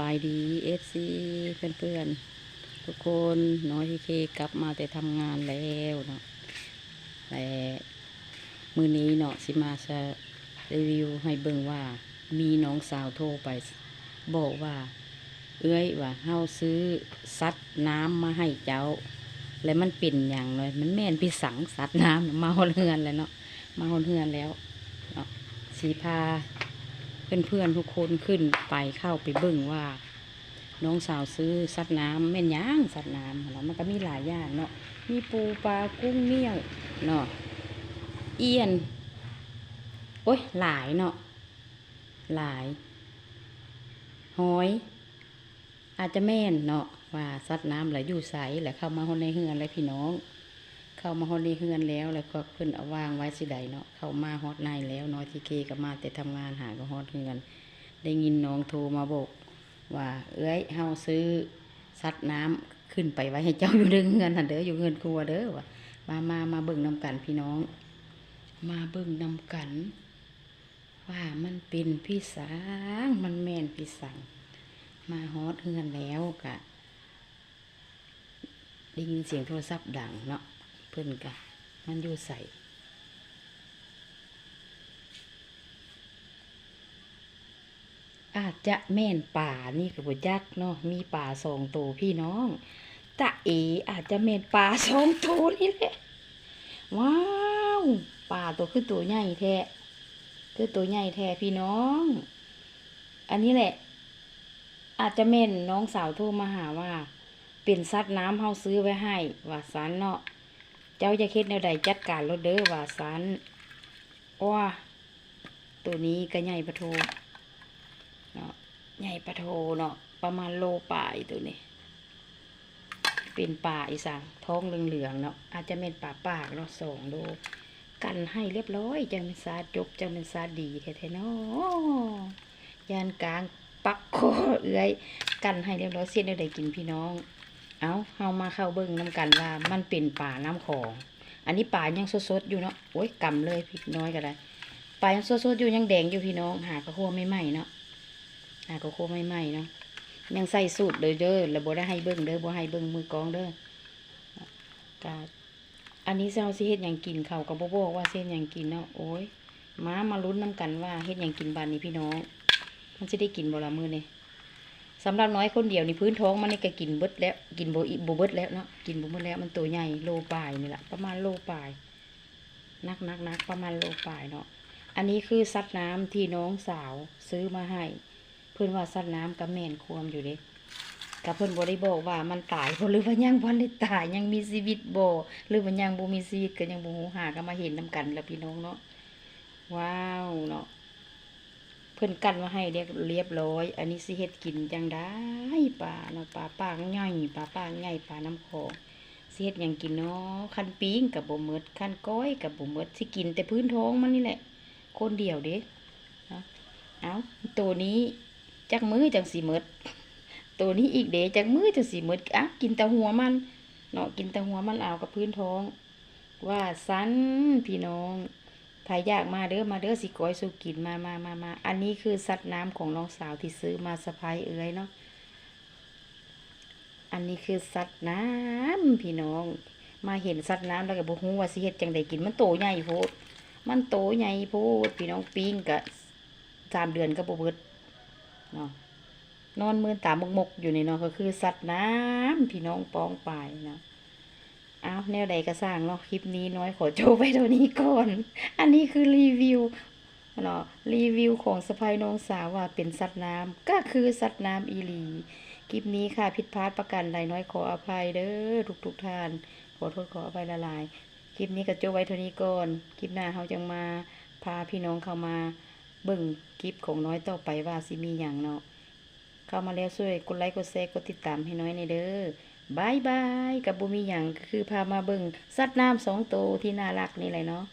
บายดีเอฟซีเพื่อนๆ ทุกคนน้อยทีเคกลับมาแต่ทำงานแล้วเนาะแต่มือนี้เนาะสิมาจะรีวิวให้เบิ่งว่า มีน้องสาวโทรไป บอกว่า เอ้ยว่าเฮาซื้อซัดน้ำมาให้เจ้า แล้วมันเป็นอย่างเลยมันแม่นพี่สังซัดน้ำมาหอนเฮือนแล้วเนาะมาหอนเฮือนแล้วเนาะสีพา เพื่อนเพื่อนๆทุกคนขึ้นไปเข้าไปเบิ่งว่า น้องสาวซื้อสัตว์น้ำแม่นย่างสัตว์น้ำแล้วมันก็มีหลายอย่างเนาะมีปูปลากุ้งเมี่ยงเนาะเอียนโอ้ยหลายเนาะหลายหอยอาจจะแม่นเนาะว่าสัตว์น้ำไหลอยู่ใสแหละเข้ามาคนในเฮือนเลยพี่น้อง เข้ามาฮอดในเฮือนแล้ว แล้วก็เพิ่นเอาวางไว้สิใดเนาะเข้ามาฮอดในแล้วน้อยทีเคก็มาแต่ทำงานหาก็ฮอดเฮือน ได้ยินน้องโทรมาบอกว่าเอ้ยเฮาซื้อซัดน้ำขึ้นไปไว้ให้เจ้าอยู่เด้อเฮือนหันเด้ออยู่เฮือนครัวเด้อว่ามามามาเบิ่งนำกันพี่น้อง มาเบิ่งนำกัน ว่ามันเป็นพี่สางมันแม่นพี่สังมาฮอดเฮือนแล้วกะได้ยินเสียงโทรศัพท์ดังเนาะ พิ่นกะมันอยู่ใส่อาจจะแม่นป่านี่คือบยักษ์เนาะมีป่าสองตัวพี่น้องตะเออาจจะแม่นป่าสองตัวนี่แหละว้าวป่าตัวคือตัวใหญ่แท้คือตัวใหญ่แท้พี่น้อง อันนี้แหละ อาจจะแม่นน้องสาวโทรมาหาว่า เป็นซัดน้ำเฮาซื้อไว้ให้ว่าสันเนาะ เจ้าจะคิดแนวใดจัดการรถเด้อว่าสันว้าตัวนี้ก็ใหญ่ปะโทเนาะใหญ่ปะโทเนาะประมาณโลป่ายตัวนี้ เป็นป่าอีสานท้องเหลืองๆเนาะอาจจะเป็นป่าปากเนาะสองโลกันให้เรียบร้อยจังเป็นซาจบจังเป็นซาดีแท้ๆเนาะยานกลางปักคอเอื้อย กันให้เรียบร้อยเสียแนวใดกินพี่น้อง เอาเฮามาเข้าเบิ่งน้ำกันว่ามันเป็นป่าน้ำของ อันนี้ป่ายังสดๆอยู่เนาะโอ้ยกำเลยพี่น้อยก็ได้ป่ายังสดๆอยู่ยังแดงอยู่พี่น้อง หากระโคไม่ไหมเนาะหากระโคไม่ไหมเนาะยังใส่สูตรเด้อเด้อแล้วบ่ได้ให้เบิ่งเด้อบ่ให้เบิ่งมือกองเด้อกาอันนี้เซาสิเฮ็ดยังกินเขาก็บ่บอกว่าเฮ็ดยังกินเนาะโอ้ยม้ามาลุ้นน้ำกันว่าเฮ็ดยังกินบานนี้พี่น้อง มันสิได้กินบ่ละมื้อนี้ สำหรับน้อยคนเดียวนี่พื้นท้องมันนี่ก็กินเบิดแล้ว กินโบอิโบเบิดแล้วเนาะกินโบเบิดแล้วมันตัวใหญ่โลปลายนี่แหละประมาณโลปลายนักนักนักประมาณโลปลายเนาะอันนี้คือซัดน้ำที่น้องสาวซื้อมาให้ เพื่อนว่าซัดน้ำกับแม่นควมอยู่เด้กับเพื่อนบได้บอกว่ามันตายบ่หรือว่ายังบ่ได้ตายยังมีชีวิตบ่หรือว่ายังบ่มีชีวิตก็ยังบ่ฮู้หาก็มาเห็นนํกันแล้วพี่น้องเนาะว้าวเนาะ เพิ่อนกันมาให้เรียบเรียบร้อย อันนี้สิเฮ็ดกินจังได้ปลาเนาะปลาปางใหญ่ปลาปางใหญ่ปลาน้ำโขงสิเฮ็ดยังกินเนาะคันปิ้งกับบ่หมดคันก้อยกับบ่หมดสิกินแต่พื้นท้องมันนี่แหละ คนเดียวเด้เนะเอาตัวนี้จักมือจังสิหมดตัวนี้อีกเด้จักมือจังสิหมดอะกินแต่หัวมันเนาะกินแต่หัวมันเอากับพื้นท้อง ว่าสั้นพี่น้อง ถ้าอยากมาเด้อมาเด้อสิก้อยสุกินมามามามาอันนี้คือสัตว์น้ำของน้องสาวที่ซื้อมาสะพายเอ้ยเนาะอันนี้คือสัตว์น้ำพี่น้อง มาเห็นสัตว์น้ำแล้วก็บ่ฮู้ว่าสิเฮ็ดจังไดกินมันโตใหญ่โพดมันโตใหญ่โพดพี่น้องปิ้งก็สามเดือนก็บ่เบิดเนาะนอนมือตามมกอยู่ในี่เนก็คือสัตว์น้ำพี่น้องปองปายเนาะ เอาแนวใดก็สร้างเนาะคลิปนี้น้อยขอโจบไปเท่านี้ก่อน อันนี้คือรีวิวเนาะรีวิวของสะพายน้องสาวว่าเป็นสัตว์น้ำก็คือสัตว์น้ำอีหลีคลิปนี้ค่ะผิดพลาดประกันใดน้อยขออภัยเด้อทุกทุกๆท่าน ขอโทษขออภัยละลาย คลิปนี้ก็โจบไว้เท่านี้ก่อนคลิปหน้าเราจะมาพาพี่น้องเข้ามาเบิ่งคลิปของน้อยต่อไปว่าสิมีอย่างเนาะเข้ามาแล้วช่วยกดไลค์กดแชร์กดติดตามให้น้อยในเด้อ บายบายกับบุมีอย่างคือพามาเบิ่งสัตว์น้ำสองตัวที่น่ารักนี่แหละเนาะ